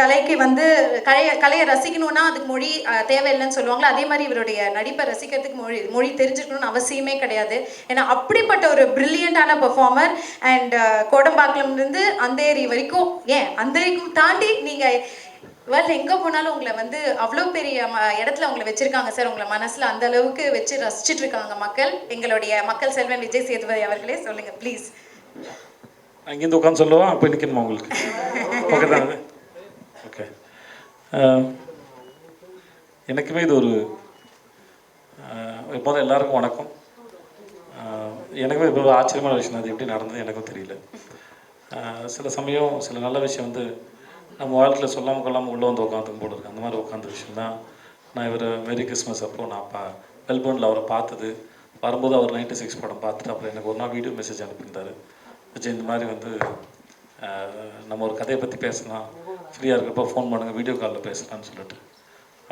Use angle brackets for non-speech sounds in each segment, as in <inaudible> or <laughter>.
கலைக்கு வந்து கலையை கலையை ரசிக்கணும்னா அதுக்கு மொழி தேவையில்லைன்னு சொல்லுவாங்களோ அதே மாதிரி இவருடைய நடிப்பை ரசிக்கிறதுக்கு மொழி மொழி தெரிஞ்சுக்கணும்னு அவசியமே கிடையாது. ஏன்னா அப்படிப்பட்ட ஒரு பிரில்லியண்டான பெர்ஃபார்மர் அண்ட் கோடம்பாக்கம்லேருந்து அந்தேரி வரைக்கும் ஏன்? அந்தேரிக்கும் தாண்டி நீங்கள் வேர்ல்டு எங்கே போனாலும் உங்களை வந்து அவ்வளோ பெரிய ம- இடத்துல உங்களை வச்சுருக்காங்க சார். உங்களை மனசில் அந்த அளவுக்கு வச்சு ரசிச்சுட்டு இருக்காங்க மக்கள். எங்களுடைய மக்கள் செல்வன் விஜய் சேதுபதி அவர்களே சொல்லுங்கள் ப்ளீஸ் அங்கேருந்து உட்காந்து சொல்லுவோம் அப்போ நிற்கணுமா உங்களுக்கு? எனக்குமே இது ஒரு எப்போதும் எல்லாருக்கும் வணக்கம். எனக்குமே இப்போ ஒரு ஆச்சரியமான விஷயம். அது எப்படி நடந்தது எனக்கும் தெரியல. சில சமயம் சில நல்ல விஷயம் வந்து நம்ம வாழ்க்கையில் சொல்லாமல் கொள்ளாமல் உள்ளே வந்து உட்காந்து போல இருக்கு. அந்த மாதிரி உட்காந்து விஷயம் தான் நான் இவர் மேரி கிறிஸ்மஸ் அப்போ நான் பா மெல்போர்னில் அவரை பார்த்தது. வரும்போது அவர் நைன்டி சிக்ஸ் படம் பார்த்துட்டு அப்புறம் எனக்கு ஒரு நாள் வீடியோ மெசேஜ் அனுப்பியிருந்தார். விஜய் இந்த மாதிரி வந்து நம்ம ஒரு கதையை பற்றி பேசலாம். ஃப்ரீயாக இருக்கப்போ ஃபோன் பண்ணுங்கள் வீடியோ காலில் பேசலாம்னு சொல்லிட்டு.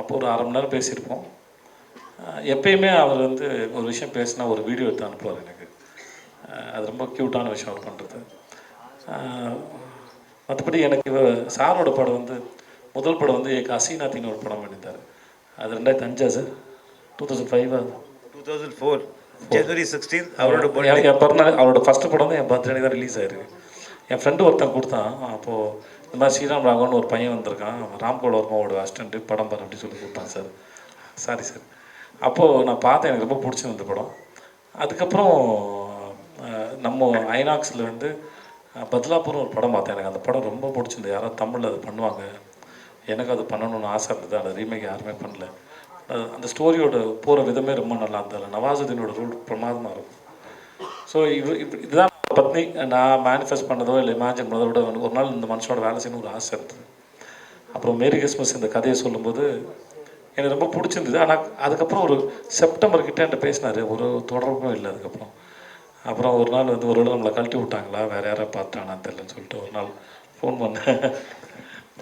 அப்போ ஒரு அரை மணி நேரம் பேசியிருப்போம். எப்பயுமே அவர் வந்து ஒரு விஷயம் பேசினா ஒரு வீடியோ எடுத்து அனுப்புவார் எனக்கு. அது ரொம்ப க்யூட்டான விஷயம் அவர் பண்ணுறது மற்றபடி எனக்கு சாரோட படம் வந்து முதல் படம் வந்து எக் அசீனாத்தின்னு ஒரு படம் பண்ணியிருந்தார் அது ரெண்டாயிரத்தி அஞ்சா sir two thousand five two thousand four January sixteen அவரோட. என் பிறந்தநாள் அவரோட ஃபஸ்ட்டு படம் வந்து என் பர்த்டே தான் ரிலீஸ் ஆயிருக்கு. என் ஃப்ரெண்டு ஒருத்தன் கொடுத்தான் அப்போது இந்த மாதிரி ஸ்ரீராம் ராகவன் ஒரு பையன் வந்திருக்கான். ராம்கோல் வர்மாவோட அசிஸ்டண்ட்டு படம் பாரு அப்படின்னு சொல்லி கூப்பிட்டான் சார். சாரி சார் அப்போது நான் பார்த்தேன் எனக்கு ரொம்ப பிடிச்சிருந்த படம். அதுக்கப்புறம் நம்ம ஐநாக்ஸில் வந்து பத்லாபுரம் ஒரு படம் பார்த்தேன். எனக்கு அந்த படம் ரொம்ப பிடிச்சிருந்தது. யாராவது தமிழில் அது பண்ணுவாங்க. எனக்கு அது பண்ணணும்னு ஆசை இருந்தது. அந்த ரீமேக் யாருமே பண்ணல. அந்த ஸ்டோரியோட போகிற விதமே ரொம்ப நல்லா இருந்தது. நவாசுதீனோட ரோல் பிரமாதமாக இருக்கும். ஸோ இது இப்ப- இதுதான் பத்னி நான் மேனிஃபெஸ்ட் பண்ணதோ இல்லை இமேஜின் பண்ணதோ விட ஒரு நாள் இந்த மனுஷனோட வேலை செய்யணும் ஒரு ஆசை இருந்தது. அப்புறம் மேரி கிறிஸ்மஸ் இந்த கதையை சொல்லும்போது எனக்கு ரொம்ப பிடிச்சிருந்தது. ஆனால் அதுக்கப்புறம் ஒரு செப்டம்பர் கிட்டே என்கிட்ட பேசினார். ஒரு தொடர்பும் இல்லை அதுக்கப்புறம். அப்புறம் ஒரு நாள் வந்து ஒரு நாள் நம்மளை கழட்டி விட்டாங்களா? வேறு யாரை பார்த்தானா தெரியலன்னு சொல்லிட்டு ஒரு நாள் ஃபோன் பண்ணேன்.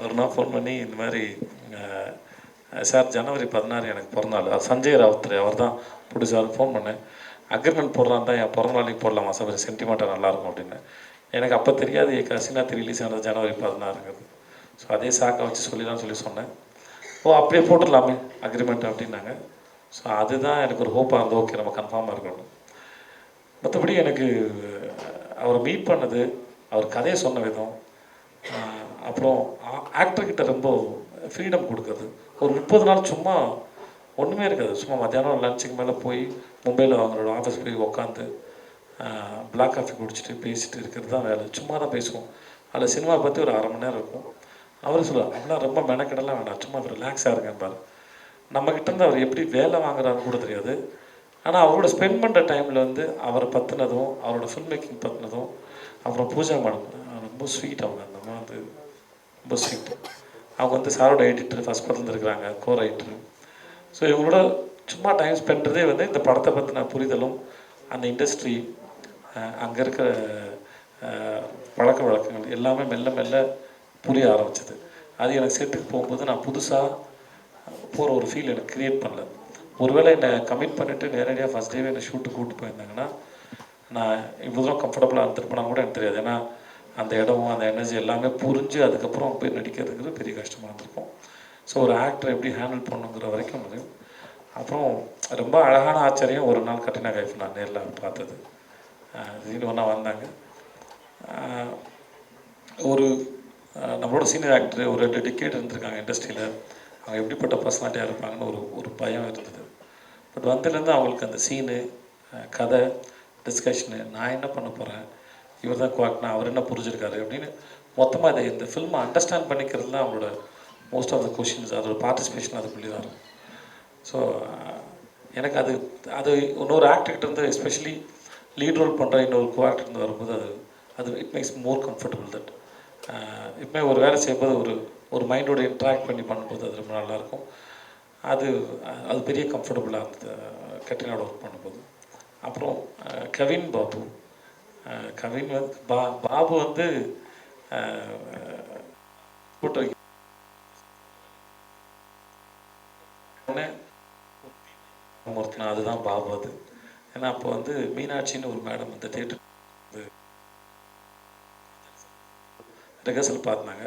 ஒரு நாள் ஃபோன் பண்ணி இந்த மாதிரி சார் ஜனவரி பதினாறு எனக்கு பிறந்தாள் சஞ்சய் ராவுத் அவர் தான் பிடிச்சாரு ஃபோன் பண்ணேன். அக்ரிமெண்ட் போடுறான் தான் என் பிறந்த நாளைக்கு போடலாமா சார்? கொஞ்சம் சென்டிமெண்ட்டாக நல்லாயிருக்கும் அப்படின்னு. எனக்கு அப்போ தெரியாது என் கசினாத்தி ரிலீஸ் ஆனது ஜனவரி பதினாறுங்கிறது. ஸோ அதே சாக்கை வச்சு சொல்லிடலாம்னு சொல்லி சொன்னேன். ஓ அப்படியே போட்டுடலாமே அக்ரிமெண்ட் அப்படின்னாங்க. ஸோ அதுதான் எனக்கு ஒரு ஹோப்பாக இருந்தது. ஓகே நம்ம கன்ஃபார்மாக இருக்கணும். மற்றபடி எனக்கு அவரை மீட் பண்ணது அவர் கதையை சொன்ன விதம் அப்புறம் ஆக்டர்கிட்ட ரொம்ப ஃப்ரீடம் கொடுக்குறது. ஒரு முப்பது நாள் சும்மா ஒன்றுமே இருக்காது. சும்மா மத்தியானம் லஞ்சுக்கு மேலே போய் மும்பையில் அவங்களோட ஆஃபீஸ் போய் உக்காந்து பிளாக் காஃபி குடிச்சிட்டு பேசிட்டு இருக்கிறது தான் வேலை. சும்மா தான் பேசுவோம். அதில் சினிமா பற்றி ஒரு அரை மணி நேரம் இருக்கும். அவர் சொல்லுவார் அப்படிலாம் ரொம்ப மெனக்கெடலாம் வேண்டாம். சும்மா ரிலாக்ஸாக இருக்கேன் பாரு. நம்மக்கிட்ட இருந்து அவர் எப்படி வேலை வாங்குறாருன்னு கூட தெரியாது. ஆனால் அவரோட ஸ்பெண்ட் பண்ணுற டைமில் வந்து அவரை பற்றினதும் அவரோட ஃபில்ம் மேக்கிங் பற்றினதும் அப்புறம் பூஜா மேடம் ரொம்ப ஸ்வீட் அவங்க. அந்த மாதிரி வந்து ரொம்ப ஸ்வீட் அவங்க வந்து சாரோட எடிட்டர் ஃபஸ்ட் படத்துல இருக்கிறாங்க கோ ரைட்டர் ஸோ இவங்களோட சும்மா டைம் ஸ்பெண்ட்றதே வந்து இந்த படத்தை பற்றின புரிதலும் அந்த இண்டஸ்ட்ரி அங்கே இருக்கிற பழக்க வழக்கங்கள் எல்லாமே மெல்ல மெல்ல புரிய ஆரம்பிச்சது. அது எனக்கு செட்டுக்கு போகும்போது நான் புதுசாக போகிற ஒரு ஃபீல் எனக்கு க்ரியேட் பண்ணல. ஒருவேளை என்னை கமிட் பண்ணிவிட்டு நேரடியாக ஃபஸ்ட் டேவே என்னை ஷூட்டுக்கு கூப்பிட்டு போயிருந்தாங்கன்னா நான் இவ்வளோ தூரம் கம்ஃபர்டபுளாக இருந்திருப்பேனா கூட எனக்கு தெரியாது. ஏன்னா அந்த இடம் அந்த எனர்ஜி எல்லாமே புரிஞ்சு அதுக்கப்புறம் போய் நடிக்கிறதுங்கிறது பெரிய கஷ்டமாக இருந்திருக்கும். ஸோ ஒரு ஆக்டரை எப்படி ஹேண்டில் பண்ணுங்கிற வரைக்கும் முடியும் அப்புறம் ரொம்ப அழகான ஆச்சரியம் ஒரு நாள் கட்டினா கைஃப் நான் நேரில் பார்த்தது. திடீர்னு ஒன்றா வந்தாங்க. ஒரு நம்மளோட சீனியர் ஆக்டர் ஒரு ரெண்டு டிக்கெட் இருந்திருக்காங்க இண்டஸ்ட்ரியில் அவங்க எப்படிப்பட்ட பர்சனாலிட்டியாக இருப்பாங்கன்னு ஒரு ஒரு பயம் இருந்தது. பட் வந்ததுலேருந்து அவங்களுக்கு அந்த சீனு கதை டிஸ்கஷனு நான் என்ன பண்ண போகிறேன் இவர் தான் குவாக்னா அவர் என்ன புரிஞ்சிருக்காரு அப்படின்னு மொத்தமாக இதை இந்த ஃபில்மை அண்டர்ஸ்டாண்ட் பண்ணிக்கிறது தான் அவங்களோட மோஸ்ட் ஆஃப் த கொஷின்ஸ் அதோட பார்ட்டிசிபேஷன் அதுக்குள்ளே தான் இருக்கும் ஸோ எனக்கு அது அது இன்னொரு ஆக்டர்கிட்ட இருந்து எஸ்பெஷலி லீட் ரோல் பண்ணுற இன்னொரு கோ இருந்து வரும்போது அது அது it makes more comfortable that இப்போ ஒரு வேலை செய்யும்போது ஒரு ஒரு மைண்டோட இன்ட்ராக்ட் பண்ணி பண்ணும்போது அது ரொம்ப நல்லாயிருக்கும் அது அது பெரிய கம்ஃபர்டபுளாக இருந்தது கட்டினோட ஒர்க் பண்ணும்போது. அப்புறம் கவின் பாபு கவின் வந்து பா பாபு வந்து அஹ், ஒருத்தனா அதுதான் பாபு அது. ஏன்னா அப்போ வந்து மீனாட்சின்னு ஒரு மேடம் அந்த தேட்டர் ரிஹர்சல் பார்த்தாங்க.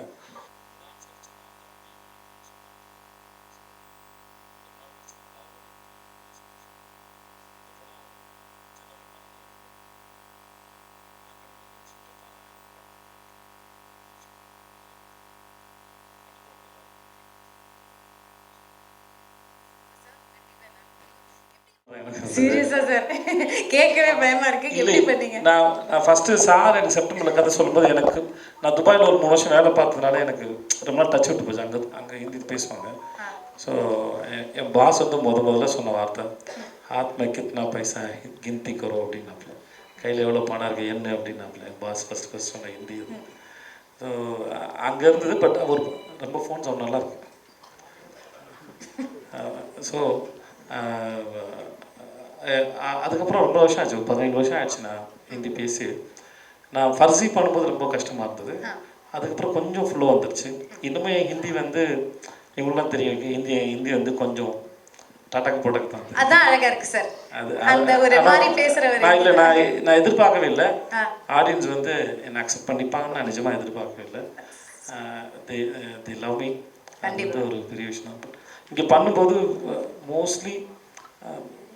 சீரியஸா சார் கேட்கவே பயமா இருக்கு. எப்படி பண்ணீங்க? நான் நான் ஃபஸ்ட்டு சார் எனக்கு செப்டம்பரில் கதை சொல்லும்போது எனக்கு நான் துபாயில் ஒரு மூணு வருஷம் வேலை பார்த்ததுனால எனக்கு ரொம்ப நாள் டச் விட்டு போச்சு. அங்கே அங்கே ஹிந்தி பேசுவாங்க. ஸோ என் பாஸ் வந்து முத முதல்ல சொன்ன வார்த்தை ஹாத் மே கித்னா பைசா கிந்தி கரோ அப்படின்னாப்புல. கையில் எவ்வளோ பணம் இருக்குது என்ன? அப்படின்னாப்புல. என் பாஸ் ஃபஸ்ட் ஃபஸ்ட் சொன்ன ஹிந்தி ஸோ அங்கே இருந்தது பட் அவர் ரொம்ப ஃபோன் சவுண்ட் நல்லா இருக்கு. <laughs> ஸோ அதுக்கப்புறம் ரொம்ப வருஷம் ஆச்சு. பதினேழு வருஷம் ஆச்சு நான் ஹிந்தி பேசி. நான் ஃபர்ஸி பண்ணும்போது ரொம்ப கஷ்டமாக இருந்தது. அதுக்கப்புறம் கொஞ்சம் ஃப்ளோ வந்துருச்சு. இன்னுமே ஹிந்தி வந்து இவங்களாம் தெரியும் ஹிந்தி ஹிந்தி வந்து கொஞ்சம் டாட்டாக்கு போட்டக்கு தான் அதான் அழகா இருக்கு சார். அது அந்த ஒரு மாதிரி பேசுற ஒரு நான் இல்லை நான் நான் எதிர்பார்க்கவே இல்லை. ஆடியன்ஸ் வந்து என்னை அக்செப்ட் பண்ணிப்பாங்கன்னு நான் நிஜமாக எதிர்பார்க்கவே இல்லை. தி தி லவ் மீ வந்து ஒரு பெரிய விஷயம். இங்கே பண்ணும்போது மோஸ்ட்லி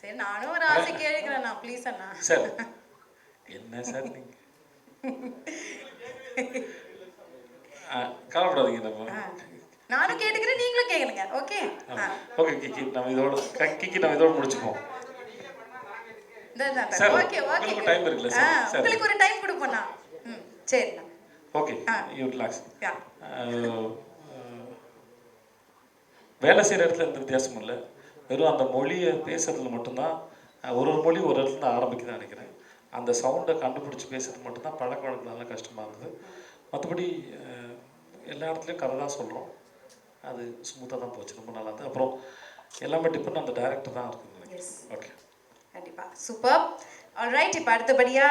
சரி நானும் ஒரு ஆசை கேட்கிறேன் நான். ப்ளீஸ் அண்ணா. சார் என்ன சார் நீங்க? கவலைப்படாதீங்க நம்ம நானும் கேட்டுக்கிறேன் நீங்களும் கேளுங்க. ஓகே ஓகே கிக்கி நம்ம இதோட கிக்கி நம்ம இதோட முடிச்சுப்போம் சார், ஓகே ஓகே உங்களுக்கு time இருக்குல்ல சார்? சார். உங்களுக்கு ஒரு டைம் கொடுப்போண்ணா ம் சரிண்ணா ஓகே. யூ. ரிலாக்ஸ் வேலை செய்கிற இடத்துல எந்த வித்தியாசமும் இல்லை? வெறும் அந்த மொழியை பேசுறதுல மட்டும்தான் ஒரு ஒரு மொழி ஒரு இடத்துல ஆரம்பிக்குதுன்னு நினைக்கிறேன். அந்த சவுண்டை கண்டுபிடிச்சி பேசுறது மட்டும்தான் பழக்க வழக்கனால கஷ்டமாக இருந்தது. மற்றபடி எல்லா இடத்துலையும் கதை தான் சொல்கிறோம் அது ஸ்மூத்தாக தான் போச்சு ரொம்ப நல்லா இருந்தது. அப்புறம் எல்லாமே டிபெண்ட் அந்த டைரக்டர் தான் இருக்குன்னு Yes. நினைக்கிறேன் ஓகே கண்டிப்பா சூப்பர் ஆல்ரைட் இப்போ அடுத்தபடியா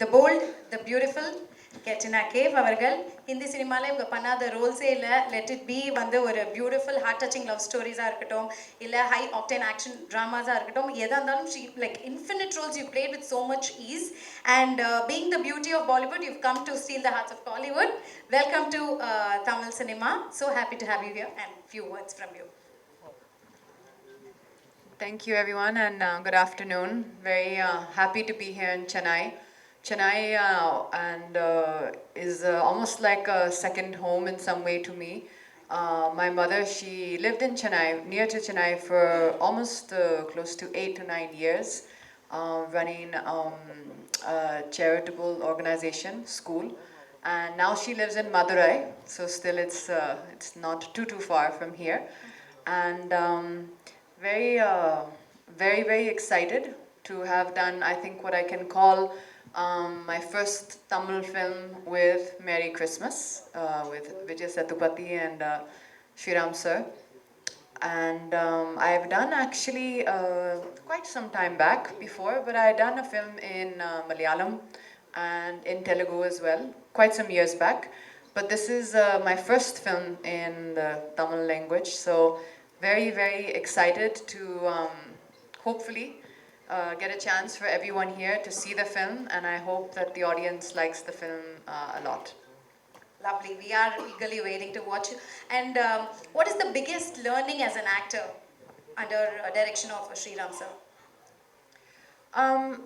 the bold the beautiful Katrina gave அவர்கள். ஹிந்தி சினிமாவில் இவங்க பண்ணாத ரோல்ஸே இல்லை. லெட் இட் பி வந்து ஒரு பியூட்டிஃபுல் ஹார்ட் டச்சிங் லவ் ஸ்டோரிஸாக இருக்கட்டும் இல்லை ஹை ஆக்டேன் ஆக்ஷன் ட்ராமாஸாக இருக்கட்டும் எதாக இருந்தாலும் she like infinite roles you played with so much ease and being the beauty of Bollywood you come to steal the hearts of Bollywood welcome to Tamil cinema so happy to have you here and few words from you Thank you, everyone, and uh, good afternoon. Very uh, happy to be here in Chennai. Chennai uh, and uh, is uh, almost like a second home in some way to me. Uh, my mother, she lived in Chennai, near to Chennai, for almost uh, close to eight to nine years, uh, running um, a charitable organization, school. And now she lives in Madurai, so still it's uh, it's not too too far from here, and. Um, very very very excited to have done i think what i can call um, my first tamil film with merry christmas uh, with vijay setupati and uh, sir and um, I've done actually uh, quite some time back before, but I had done a film in uh, Malayalam and in Telugu as well, quite some years back. But this is uh, my first film in the Tamil language, so very, very excited to um, hopefully uh, get a chance for everyone here to see the film, and I hope that the audience likes the film uh, a lot. Lovely. We are eagerly waiting to watch it. And um, what is the biggest learning as an actor under uh, direction of Sriram sir? Um,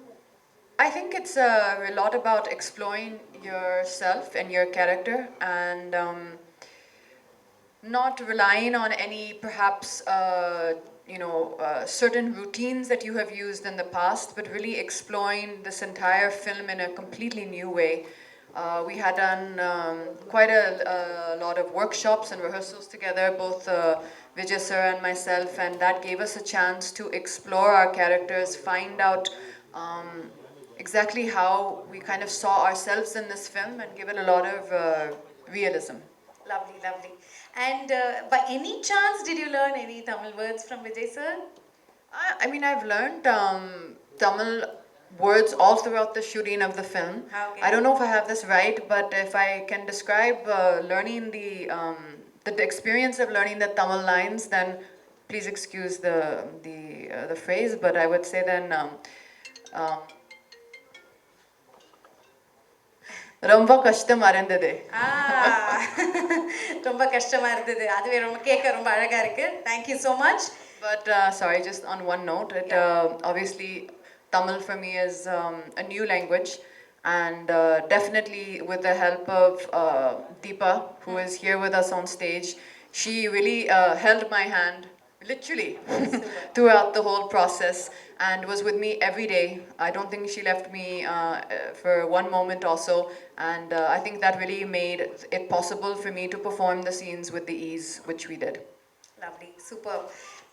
I think it's uh, a lot about exploring yourself and your character and um, not relying on any perhaps uh, you know uh, certain routines that you have used in the past, but really exploring this entire film in a completely new way. Uh, we had done um, quite a, a lot of workshops and rehearsals together, both uh, Vijay sir and myself, and that gave us a chance to explore our characters, find out um, exactly how we kind of saw ourselves in this film, and give it a lot of uh, realism. Lovely, lovely. And uh, by any chance, did you learn any Tamil words from Vijay sir? I, I mean, I've learned um, Tamil words all throughout the shooting of the film. Okay. I don't know if I have this right, but if I can describe uh, learning the um, the experience of learning the Tamil lines, then please excuse the the uh, the phrase, but I would say then. Um, ரொம்ப கஷ்டமா இருந்தது Ah, ரொம்ப கஷ்டமா இருந்தது அதுவே ரொம்ப கேட்க ரொம்ப அழகா இருக்கு thank you so much But uh, sorry, just on one note, it uh, obviously Tamil for me is um, a new language, and uh, definitely with the help of uh, Deepa, who is here with us on stage, she really uh, held my hand literally <laughs> throughout the whole process and was with me every day. I don't think she left me uh, uh, for one moment also, and uh, I think that really made it possible for me to perform the scenes with the ease which we did. Lovely, super.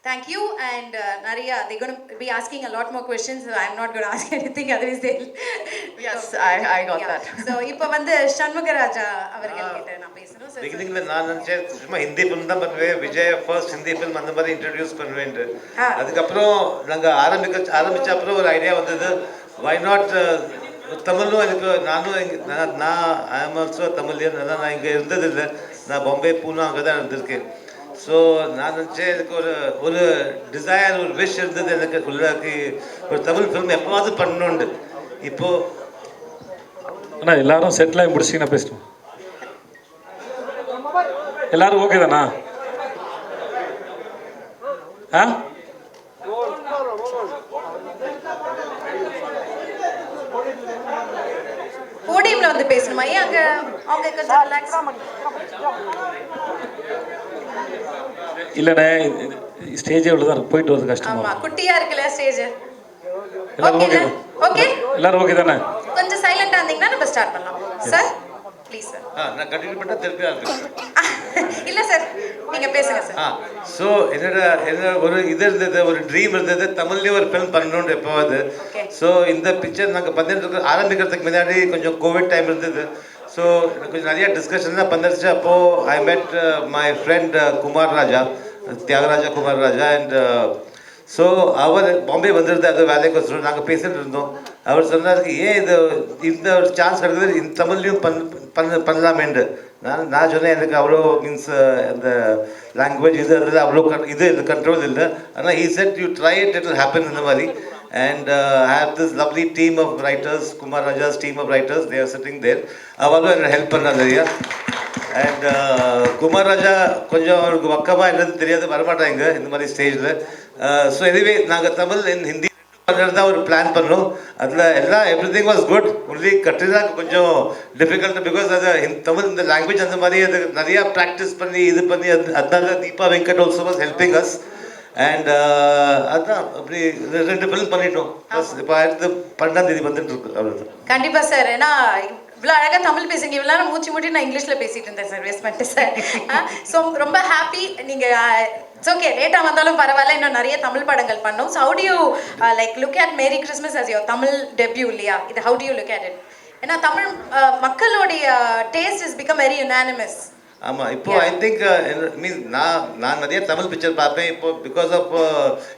Thank you. And uh, Naria, they're going to be asking a lot more questions. So I'm not going <laughs> to ask anything, otherwise they'll. <laughs> Yes, I, I got Yeah. that. So இப்போ வந்து சண்முகராஜா அவர்கள் கிட்ட நான் பேசணும் பிகினிங்ல நான் நினைச்சேன் சும்மா Hindi film தான் பண்ணுவேன் விஜய் ஃபர்ஸ்ட் ஹிந்தி ஃபிலிம் அந்த மாதிரி இன்ட்ரடியூஸ் பண்ணுவேன்ட்டு. அதுக்கப்புறம் நாங்க ஆரம்பிக்க ஆரம்பிச்ச அப்புறம் ஒரு ஐடியா வந்தது வை நாட் தமிழும் எனக்கு நானும் இங்க நான் நான் ஐ எம் ஆல்சோ தமிழியன் அதான் நான் இங்கே இருந்ததில்லை நான் பாம்பே பூனா அங்கே தான் இருந்திருக்கேன் ஸோ நான் நினச்சேன் எனக்கு ஒரு ஒரு டிசைர் ஒரு விஷ் இருந்தது எனக்கு உள்ளாக்கி. ஒரு தமிழ் ஃபிலிம் எப்போவாவது பண்ணணுண்டு இப்போது அண்ணா எல்லாரும் செட்டில் ஆகி முடிச்சிங்கன்னா பேசணும் எல்லாரும் ஓகே தானா? ஆ? போடியம்ல வந்து பேசணுமா? ஏன் அங்க அவங்க கொஞ்சம் ரிலாக்ஸ் இல்லைண்ணே ஸ்டேஜே இவ்வளோ தான் இருக்கு. போயிட்டு வரது கஷ்டமா ஆமா குட்டியா இருக்குல்ல ஸ்டேஜ் எல்லாரும் ஓகே ஓகே எல்லாரும் ஓகே தானே? கொஞ்சம் சைலண்டா இருந்தீங்கன்னா நம்ம ஸ்டார்ட் பண்ணலாம். சார் ப்ளீஸ் சார் ஆ நான் கண்டினியூ பண்ணால் திருப்பி ஆரம்பிக்கிறேன் <laughs> இல்ல சார் நீங்க பேசுங்க சார் ஆ ஸோ என்னோட என்ன ஒரு இது இருந்தது ஒரு ட்ரீம் இருந்தது தமிழ்லேயே ஒரு ஃபிலிம் பண்ணணும்னு எப்போவாது Okay. ஸோ இந்த பிக்சர் நாங்கள் பண்ணிட்டு இருக்க ஆரம்பிக்கிறதுக்கு முன்னாடி கொஞ்சம் கோவிட் டைம் இருந்தது. ஸோ கொஞ்சம் நிறைய டிஸ்கஷன் தான் பண்ணிருச்சு அப்போது I met my friend Kumar Raja Thiagaraja Kumar Raja. And so அவர் பாம்பே வந்திருந்தார் வேலைக்கு வச்சுருந்தோம் நாங்கள் பேசிட்டு இருந்தோம். அவர் சொன்னார் ஏன் இது இந்த ஒரு சான்ஸ் கிடைக்குது? இந்த தமிழ்லையும் பண் பண்ண பண்ணலாமேண்டு நான் நான் சொன்னேன் எனக்கு அவ்வளோ மீன்ஸ் uh, அந்த லாங்குவேஜ் இது அதில் அவ்வளோ கண் இது இது கண்ட்ரோல் இல்லை. ஆனால் he said you try it it happen இந்த மாதிரி. And I have this lovely team of writers Kumar Raja's team of writers there sitting there அவளும் என்ன ஹெல்ப் பண்ணா நிறையா அண்ட் குமார் ராஜா கொஞ்சம் அவருக்கு பக்கமாக என்னது தெரியாது வரமாட்டாங்க இந்த மாதிரி ஸ்டேஜில் ஸோ எனிவே நாங்கள் தமிழ் இன் ஹிந்தி தான் ஒரு பிளான் பண்ணோம் அதில் எல்லாம் everything was good only Katrina கொஞ்சம் டிஃபிகல்ட் பிகாஸ் அது தமிழ் இந்த லாங்குவேஜ் அந்த மாதிரி அது நிறையா ப்ராக்டிஸ் பண்ணி இது பண்ணி அது அதனால Deepa Venkat also was helping us and அதான் அப்படி ரெ- ரெண்டு ஃபிலிம் பண்ணிட்டோம். இப்போ அடுத்து பன்னெண்டாம் தேதி வந்துட்டு இருக்கு அவ்வளோதான் கண்டிப்பா சார். ஏன்னா இவ்வளோ அழகா தமிழ் பேசுங்க இவ்வளோ நேரம் மூச்சு மூட்டி நான் இங்கிலீஷ்ல பேசிட்டு இருந்தேன் சார். வேஸ்ட் பண்ணிட்டு சார். ஸோ ரொம்ப ஹாப்பி நீங்க இட்ஸ் ஓகே லேட்டாக வந்தாலும் பரவாயில்ல. இன்னும் நிறைய தமிழ் படங்கள் பண்ணோம். So how you like look at merry Christmas as your Tamil debut இல்லையா? இது how you look at it ஏன்னா தமிழ் uh, மக்களுடைய taste is become very unanimous ஆமாம் இப்போ ஐ திங்க் மீன் நான் நான் நிறைய தமிழ் பிக்சர் பார்ப்பேன். இப்போ பிகாஸ் ஆஃப்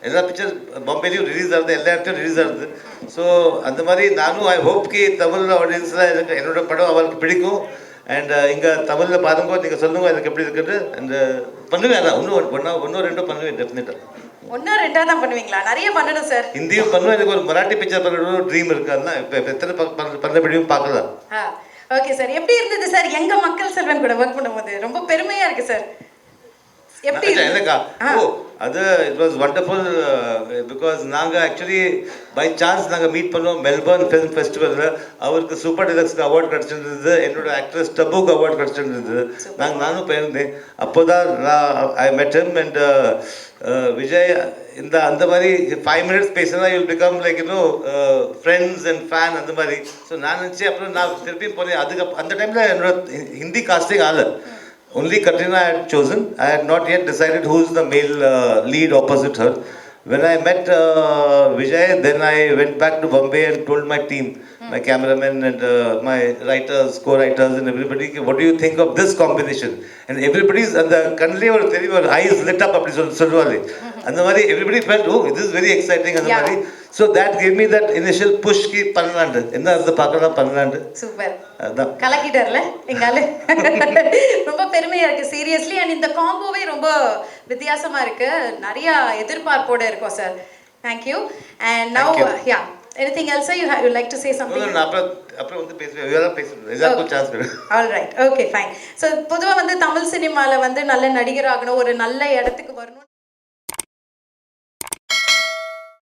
எல்லா பிக்சர் பாம்பேலையும் ரிலீஸ் ஆகுது எல்லா இடத்துலையும் ரிலீஸ் ஆகுது. ஸோ அந்த மாதிரி நானும் ஐ ஹோப் கி தமிழ் ஆடியன்ஸில் எனக்கு என்னோட படம் அவருக்கு பிடிக்கும். அண்ட் இங்கே தமிழில் பாருங்க நீங்கள் சொல்லுங்க எனக்கு எப்படி இருக்குது அண்ட் பண்ணுவேன் அதான். இன்னும் ஒன்றா ஒன்றும் ரெண்டும் பண்ணுவேன் டெஃபினட்டாக ஒன்றா ரெண்டாக தான் பண்ணுவீங்களா? நிறைய பண்ணணும் சார் ஹிந்தியும் பண்ணுவேன். எனக்கு ஒரு மராட்டி பிக்சர் பண்ணணும் ட்ரீம் இருக்கு. அதுதான் இப்போ எத்தனை பண்ண முடியும் பார்க்கலாம். ஓகே சார் எப்படி இருந்தது சார் எங்க மக்கள் செல்வன் கூட ஒர்க் பண்ணும்போது? ரொம்ப பெருமையா இருக்கு சார் எப்படி. ஓ அது இட் வாஸ் வண்டர்ஃபுல் பிகாஸ் நாங்கள் ஆக்சுவலி பை சான்ஸ் நாங்கள் மீட் பண்ணோம் மெல்பர்ன் ஃபிலிம் ஃபெஸ்டிவலில் அவருக்கு சூப்பர் டிலக்ஸ்க்கு அவார்ட் கிடச்சிருந்தது. என்னோட ஆக்ட்ரஸ் டபுக்கு அவார்ட் கிடச்சிருந்தது. நாங்கள் நானும் போயிருந்தேன். அப்போ தான் நான் ஐ மெட் ஹிம் அண்ட் விஜய் இந்த அந்த மாதிரி ஃபைவ் மினிட்ஸ் பேசினா யூல் பிகம் லைக் இன்னும் ஃப்ரெண்ட்ஸ் அண்ட் ஃபேன் அந்த மாதிரி. ஸோ நான் நினச்சி அப்புறம் நான் திருப்பியும் போனேன். அதுக்கு அந்த டைமில் என்னோட ஹிந்தி காஸ்டிங் ஆகலை Only Katrina I had chosen. I had not yet decided who is the male uh, lead opposite her. When I met uh, Vijay, then I went back to Bombay and told my team, mm. my cameramen and uh, my writers, co-writers and everybody, what do you think of this combination? And everybody's, and the kanle or teri, eyes lit up. Hmm. And everybody felt, oh, this is very exciting. And yeah. So that gave me that initial push கி பண்ணலாண்டு என்ன அது பார்க்கலாம் பண்ணலாண்டு super அதுதான் கலக்கிட்டார்ல எங்கால ரொம்ப பெருமையா இருக்கு. Seriously and இந்த காம்போவே ரொம்ப வித்தியாசமா இருக்கு. நிறைய எதிர்பார்ப்போட இருக்கும் sir thank you and now yeah anything else you you like to say something அப்புறம் அப்புறம் வந்து பேசுவேன். இதெல்லாம் பேசுவேன் எல்லாருக்கும் சான்ஸ் வேணும். All right okay fine so பொதுவாக வந்து தமிழ் சினிமாவில் வந்து நல்ல நடிகர் ஆகணும் ஒரு நல்ல இடத்துக்கு வரணும்